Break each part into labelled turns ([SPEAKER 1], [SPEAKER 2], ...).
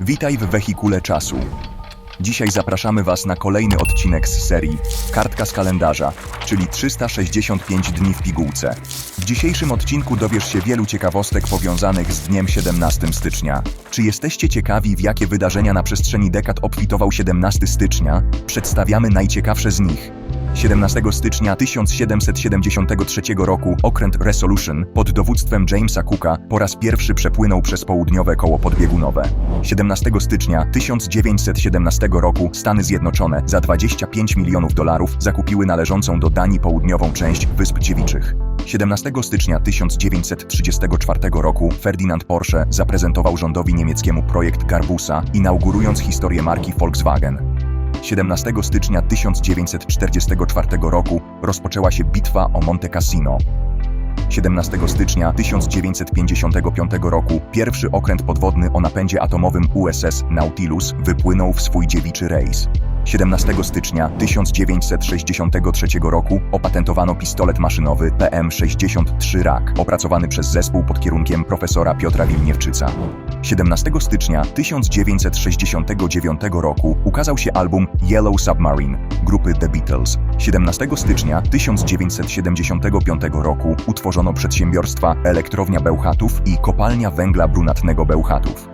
[SPEAKER 1] Witaj w wehikule czasu. Dzisiaj zapraszamy Was na kolejny odcinek z serii Kartka z kalendarza, czyli 365 dni w pigułce. W dzisiejszym odcinku dowiesz się wielu ciekawostek powiązanych z dniem 17 stycznia. Czy jesteście ciekawi, w jakie wydarzenia na przestrzeni dekad obfitował 17 stycznia? Przedstawiamy najciekawsze z nich. 17 stycznia 1773 roku okręt Resolution pod dowództwem Jamesa Cooka po raz pierwszy przepłynął przez południowe koło podbiegunowe. 17 stycznia 1917 roku Stany Zjednoczone za 25 milionów dolarów zakupiły należącą do Danii południową część Wysp Dziewiczych. 17 stycznia 1934 roku Ferdinand Porsche zaprezentował rządowi niemieckiemu projekt Garbusa, inaugurując historię marki Volkswagen. 17 stycznia 1944 roku rozpoczęła się bitwa o Monte Cassino. 17 stycznia 1955 roku pierwszy okręt podwodny o napędzie atomowym USS Nautilus wypłynął w swój dziewiczy rejs. 17 stycznia 1963 roku opatentowano pistolet maszynowy PM-63 RAK, opracowany przez zespół pod kierunkiem profesora Piotra Wilniewczyca. 17 stycznia 1969 roku ukazał się album Yellow Submarine grupy The Beatles. 17 stycznia 1975 roku utworzono przedsiębiorstwa Elektrownia Bełchatów i Kopalnia Węgla Brunatnego Bełchatów.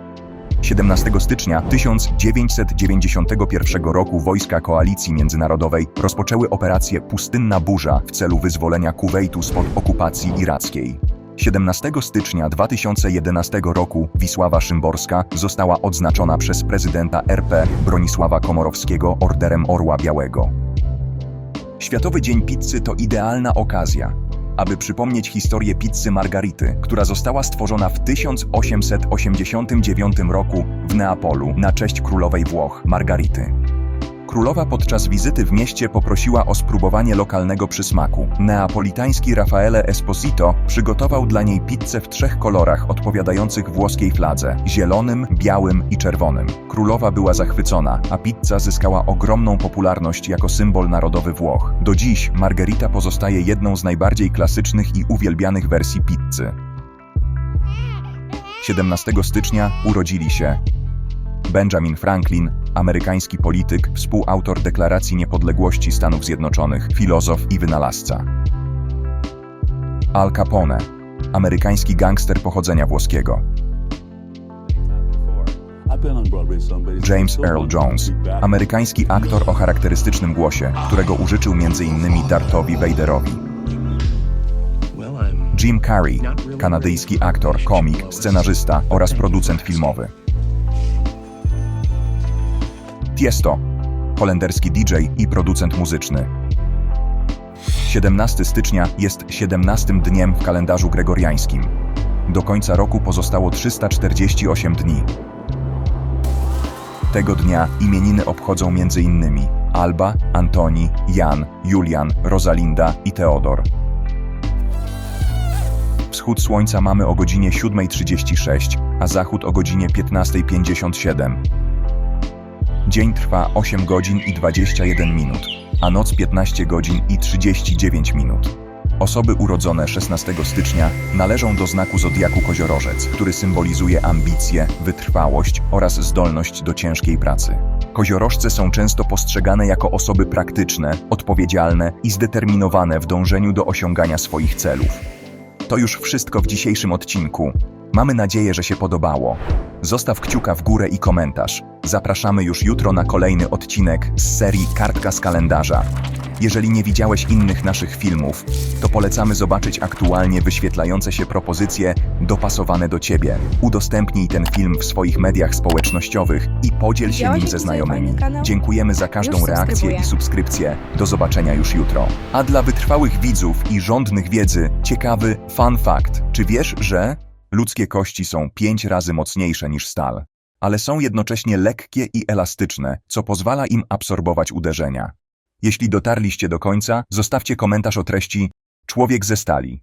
[SPEAKER 1] 17 stycznia 1991 roku wojska koalicji międzynarodowej rozpoczęły operację Pustynna Burza w celu wyzwolenia Kuwejtu spod okupacji irackiej. 17 stycznia 2011 roku Wisława Szymborska została odznaczona przez prezydenta RP Bronisława Komorowskiego Orderem Orła Białego. Światowy Dzień Pizzy to idealna okazja, aby przypomnieć historię pizzy Margarity, która została stworzona w 1889 roku w Neapolu na cześć królowej Włoch Margarity. Królowa podczas wizyty w mieście poprosiła o spróbowanie lokalnego przysmaku. Neapolitański Raffaele Esposito przygotował dla niej pizzę w trzech kolorach odpowiadających włoskiej fladze zielonym, białym i czerwonym. Królowa była zachwycona, a pizza zyskała ogromną popularność jako symbol narodowy Włoch. Do dziś margarita pozostaje jedną z najbardziej klasycznych i uwielbianych wersji pizzy. 17 stycznia urodzili się Benjamin Franklin, amerykański polityk, współautor Deklaracji Niepodległości Stanów Zjednoczonych, filozof i wynalazca. Al Capone, amerykański gangster pochodzenia włoskiego. James Earl Jones, amerykański aktor o charakterystycznym głosie, którego użyczył m.in. Darthowi Vaderowi. Jim Carrey, kanadyjski aktor, komik, scenarzysta oraz producent filmowy. Tiesto, holenderski DJ i producent muzyczny. 17 stycznia jest 17 dniem w kalendarzu gregoriańskim. Do końca roku pozostało 348 dni. Tego dnia imieniny obchodzą m.in. Alba, Antoni, Jan, Julian, Rosalinda i Teodor. Wschód słońca mamy o godzinie 7.36, a zachód o godzinie 15.57. Dzień trwa 8 godzin i 21 minut, a noc 15 godzin i 39 minut. Osoby urodzone 16 stycznia należą do znaku zodiaku koziorożec, który symbolizuje ambicje, wytrwałość oraz zdolność do ciężkiej pracy. Koziorożce są często postrzegane jako osoby praktyczne, odpowiedzialne i zdeterminowane w dążeniu do osiągania swoich celów. To już wszystko w dzisiejszym odcinku. Mamy nadzieję, że się podobało. Zostaw kciuka w górę i komentarz. Zapraszamy już jutro na kolejny odcinek z serii Kartka z kalendarza. Jeżeli nie widziałeś innych naszych filmów, to polecamy zobaczyć aktualnie wyświetlające się propozycje dopasowane do Ciebie. Udostępnij ten film w swoich mediach społecznościowych i podziel się nim ze znajomymi. Dziękujemy za każdą reakcję i subskrypcję. Do zobaczenia już jutro. A dla wytrwałych widzów i żądnych wiedzy, ciekawy fun fact. Czy wiesz, że ludzkie kości są pięć razy mocniejsze niż stal, ale są jednocześnie lekkie i elastyczne, co pozwala im absorbować uderzenia? Jeśli dotarliście do końca, zostawcie komentarz o treści Człowiek ze stali.